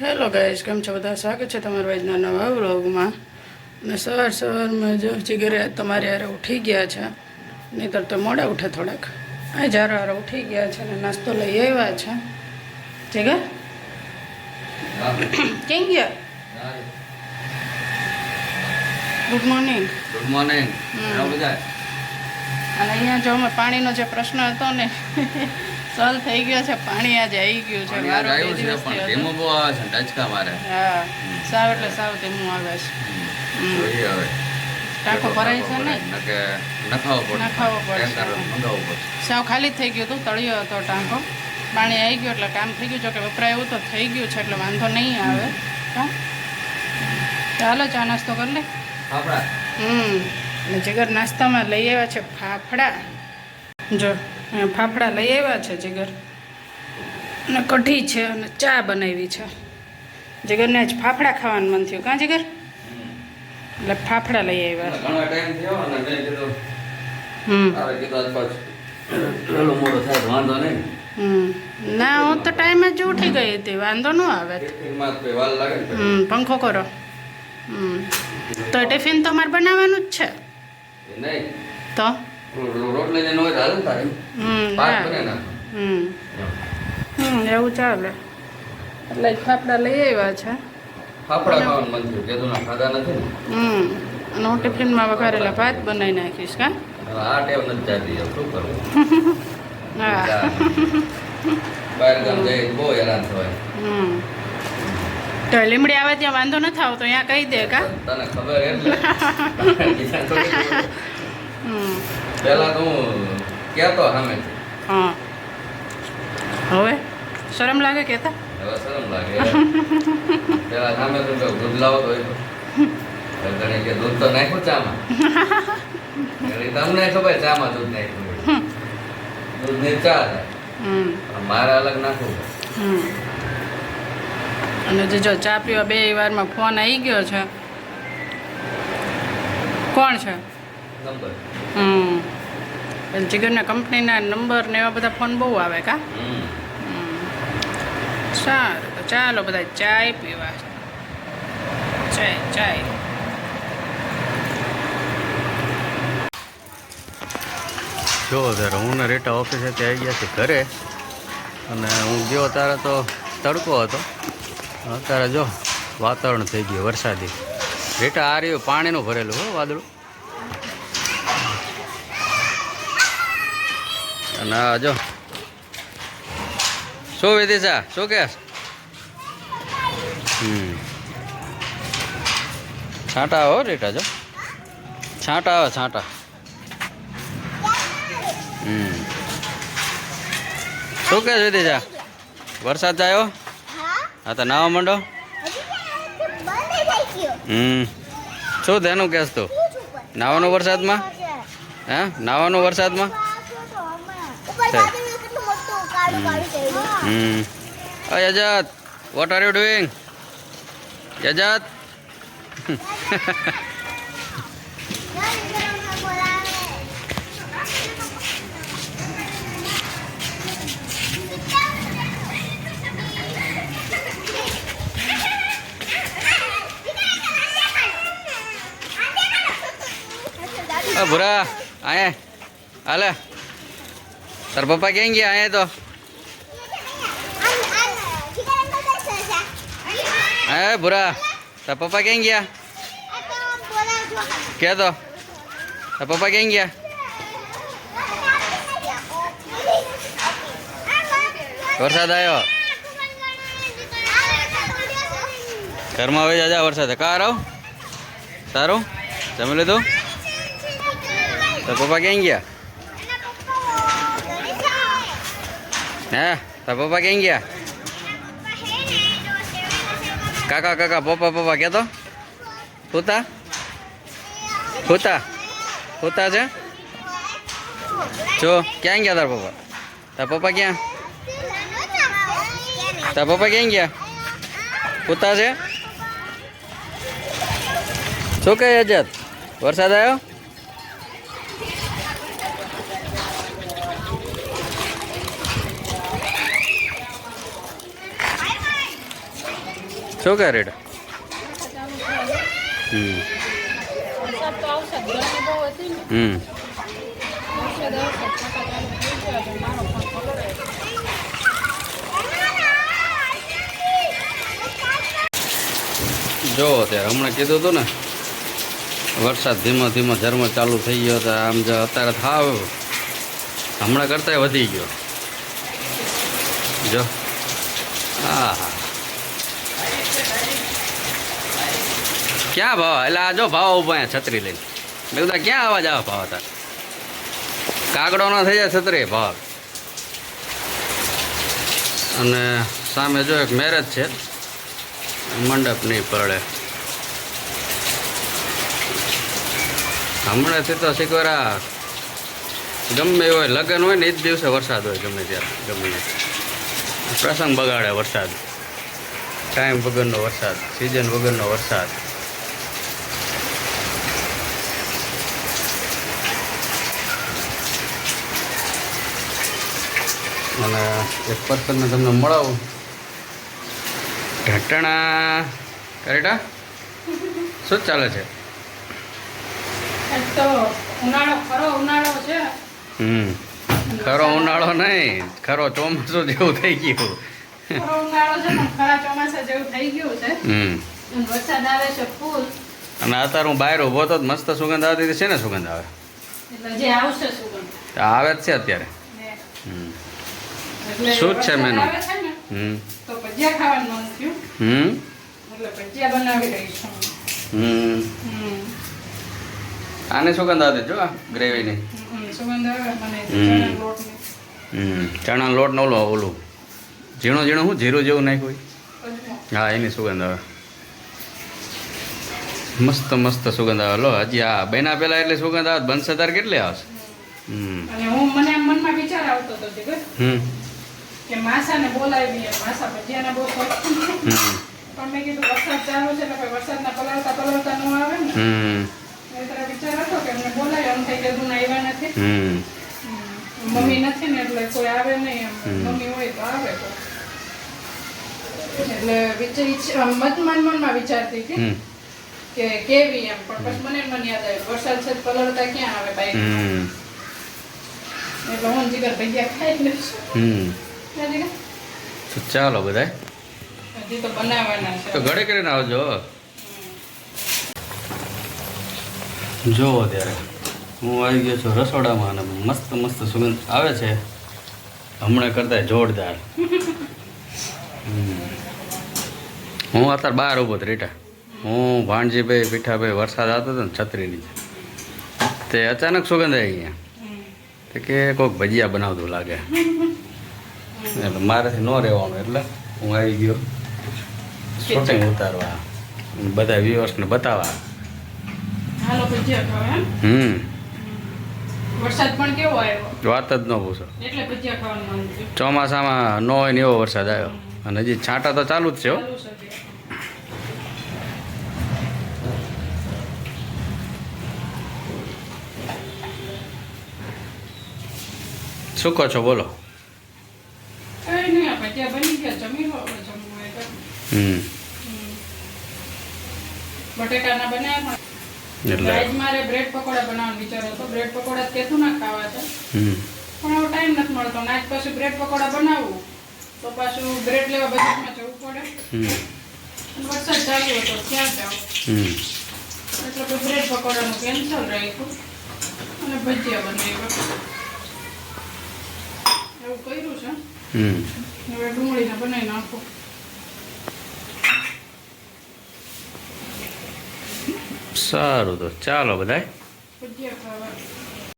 Hello guys કેમ છો? બધા સ્વાગત છે તમારા આજના નવા વ્લોગમાં. અને સવાર સવારમાં જો જીગરે તમારે હારે ઉઠી ગયા છે નહીતર તો મોડા ઉઠે થોડાક. આ જારો હારે ઉઠી ગયા છે અને નાસ્તો લઈ આવ્યા છે. જીગર કેમ ગયા? ગુડ મોર્નિંગ ગુડ મોર્નિંગ અને અહીંયા જો અમે પાણીનો જે પ્રશ્ન હતો ને સોલ્વ થઈ ગયો છે પાણી આજે આવી ગયું છે મારો બે દિવસ પણ. ધીમો બહુ આવે છે ટચકા મારે. હા સાવ એટલે સાવ ધીમું આવે છે. જોઈએ હવે. ટાંકો ભરાય છે ને? નકે નખાવો પડે. નખાવો પડે સાવ ખાલી થઈ ગયું હતું તળિયો હતો ટાંકો. પાણી આવી ગયું એટલે કામ થઈ ગયું. જો કે વપરાય એવું તો થઈ ગયું છે એટલે વાંધો નહીં આવે. ચાલો ચા નાસ્તો કરી લે. હમ. અને જીગર નાસ્તામાં લઈ આવ્યા છે ફાફડા. જો. ફાફડા લઈ આવ્યા છે જીગર. અને કઢી છે અને ચા બનાવી છે. જીગરને આજ ફાફડા ખાવાનું મન થયું. કાં જીગર? એટલે ફાફડા લઈ આવ્યા. ના હું તો ટાઈમે જ ઉઠી ગઈ હતી. વાંધો ન આવે. પંખો કરો. હમ. તો ટિફિન તો મારે બનાવવાનું જ છે. તો? રોટલી ને હોય હાલે તારે હમ પાક ના. બને નાખો. હમ. હમ એવું ચાલે. એટલે ફાફડા લઈ આવ્યા છે. ફાફડા ખાવાનું મન થયું. કીધું ના ખાધા નથી હમ અને હું ટિફિનમાં વઘારેલા ભાત બનાવી નાખીશ કા? આ ટેવ નથી જાતી શું કરવું? હા. બહાર ગામ જઈએ બહુ હેરાન થવાય. હમ. તો લીમડી આવે ત્યાં વાંધો નથી આવતો અહીંયા કહી દે કા? તને ખબર એટલે ખબર. હમ. પહેલા તો હું કહેતો સામે. હા. હવે? શરમ લાગે કહેતા? હવે શરમ લાગે. પહેલા સામે તો કહું, દૂધ લાવો તો. તને કે દૂધ તો નાખ્યું ચામાં. તમને ખબર ચામાં દૂધ નાખ્યું. દૂધની ચા થાય મારે અલગ નાખવું. અને જે જો ચા પીવા બે વારમાં ફોન આવી ગયો છે. કોણ છે? હમ. જીગરના કંપનીના નંબર ને એવા બધા ફોન બહુ આવે કા. સારું તો ચાલો બધા ચાય પીવા. ચાય ચાય. જો ત્યારે હું ને રેટા ઓફિસેથી આવી ગયા છે ઘરે. અને હું ગયો ત્યારે તો તડકો હતો. અત્યારે જો વાતાવરણ થઈ ગયું વરસાદી. રેટા આ રહ્યું પાણીનું ભરેલું હો વાદળું. અને જો. શું વિદિશા શું કે? છાંટા હો રેટા જો. છાંટા આવે, છાંટા. શું કે વિદિશા વરસાદ આવ્યો હા તો નાવા માંડો. હમ. શું તેનું કેસ તું? નાવાનું વરસાદમાં? હે? નાવાનું વરસાદમાં? અ યજાત વોટ આર યુ ડુઈંગ યજાત અ ભૂરા, આયા. હાલે. તાર પપ્પા ક્યાં ગયા? આયા તો. હે ભૂરા. તાર પપ્પા ક્યાં ગયા? કે તો. તાર પપ્પા ક્યાં ગયા? વરસાદ આવ્યો ઘરમાં આવી જાજા વરસાદ. કા આવ સારું જમી લીધું? તાર પપ્પા ક્યાં ગયા? હે? તાર પપ્પા ક્યાં ગયા? કાકા કાકા, પપ્પા પપ્પા કહેતો હુતા હુતા હુતા છે? જો, ક્યાં ગયા તાર પપ્પા? તાર પપ્પા ક્યાં? તાર પપ્પા ક્યાં ગયા? હુતા છે? શું કહે અજત? વરસાદ આવ્યો? શું કહે રેડ? હમ. હતી હમ. જ. અત્યારે હમણાં કીધું હતું ને, વરસાદ ધીમો ધીમો ઝરમો ચાલુ થઈ ગયો તો આમ જો અત્યારે થાવ હમણાં કરતાંય વધી ગયો. જો. હા હા ક્યાં ભાવ? એટલે આ જો ભાવ ઊભો છત્રી લઈને. મેં કીધું ક્યાં આવા જાવ ભાવ હતા કાગડો ન થઈ જાય છત્રી ભાવ. અને સામે જો એક મેરેજ છે. મંડપ નહીં પડે હમણાંથી તો શીખવારા ગમે હોય, લગ્ન હોય ને એ જ દિવસે વરસાદ હોય ગમે ત્યારે, ગમે પ્રસંગ બગાડે વરસાદ. ટાઈમ વગરનો વરસાદ સિઝન વગરનો વરસાદ. અને એક પર્સનને તમને મળાવું. ઘટણા. કરેટા? શું ચાલે છે? હમ. ખરો ઉનાળો. નહીં. ખરો ચોમાસું જેવું થઈ ગયું. અને અત્યારે હું બહાર ઊભો તો મસ્ત સુગંધ આવતી છે ને સુગંધ આવે? આવે જ છે અત્યારે. શું છે મેનુ? આવે હમ. તો ભજીયા ખાવાનું મન થયું. હમ. એટલે ભજીયા બનાવી રહી છું હમ. હમ. આને સુગંધ આવતી જો આ ગ્રેવીની? સુગંધ આવે? મને હમ. ચણા લોટ નો. ઓલો ઓલું. ઝીણું ઝીણું હું જીરું જેવું નાખ્યું હોય હા એની સુગંધ આવે? મસ્ત મસ્ત સુગંધ આવે? લો હજી આ બેના પહેલા એટલે સુગંધ આવે? બનશે તાર કેટલી આવશે? હમ. અને હું મને મનમાં વિચાર આવતો હતો કે હમ. કે માસાને બોલાવી. માસા ભજીયાના બહુ શોખ પણ મેં કીધું વરસાદ ચાલુ છે એટલે વરસાદના પલળતા પલળતા ન આવે ને. હમ. વિચાર હતો કે એમને બોલાવી એમ થઈ ગયું ના આવ્યા નથી. હમ. હમ. મમ્મી નથી ને એટલે કોઈ આવે નહીં એમ. મમ્મી હોય તો આવે તો. એટલે વિચાર ઈચ્છ- આમ મનમાં વિચારતી હતી કે કેવી એમ પણ પછી મને મને યાદ આવ્યું વરસાદ છે પલળતા ક્યાં આવે બાઈક એટલે હું જીગર ભજીયા ખાઈ જીગર? તો ચાલો બધાય. હજી તો બનાવવાના તો ઘરે કરીને આવજો. જોવો ત્યારે હું આવી ગયો છું રસોડામાં અને મસ્ત મસ્ત સુગંધ આવે છે. હમણાં કરતા જોરદાર. હું અત્યારે બહાર ઊભો હતો રીટા. હું ભાણજીભાઈ પીઠાભાઈ વરસાદ આવતો હતો ને છત્રીની તે અચાનક સુગંધ આવી ગયા. તે કે કોઈક ભજીયા બનાવતું લાગે. એટલે મારેથી ન રહેવાનું એટલે હું આવી ગયો. શૂટિંગ ઉતારવા. બધા વ્યૂઅર્સને બતાવવા. હમ. વરસાદ પણ કેવો આવ્યો? વાત જ ન પૂછો. ચોમાસામાં ન હોય ને એવો વરસાદ આવ્યો. અને હજી છાંટા તો ચાલુ જ છે. શું કહો છો બોલો. કઈ ભજીયા બની ગયા જમી લો જમવું હોય તો. હમ. હમ. બનાવ્યા એટલે. આજ મારે બ્રેડ પકોડા બનાવવાનો વિચાર હતો. બ્રેડ પકોડા કેતું ના ખાવા છે. પણ હવે ટાઈમ નથી મળતો. ને આજ પાછું બ્રેડ પકોડા બનાવવું તો પાછું બ્રેડ લેવા બજારમાં જવું પડે. વરસાદ ચાલુ હતો ક્યાં જાવ એટલે પછી બ્રેડ પકોડાનું કેન્સલ રાખ્યું અને ભજીયા બનાવ્યા. એવું કર્યું છે. હમ સારું તો ચાલો બધાય.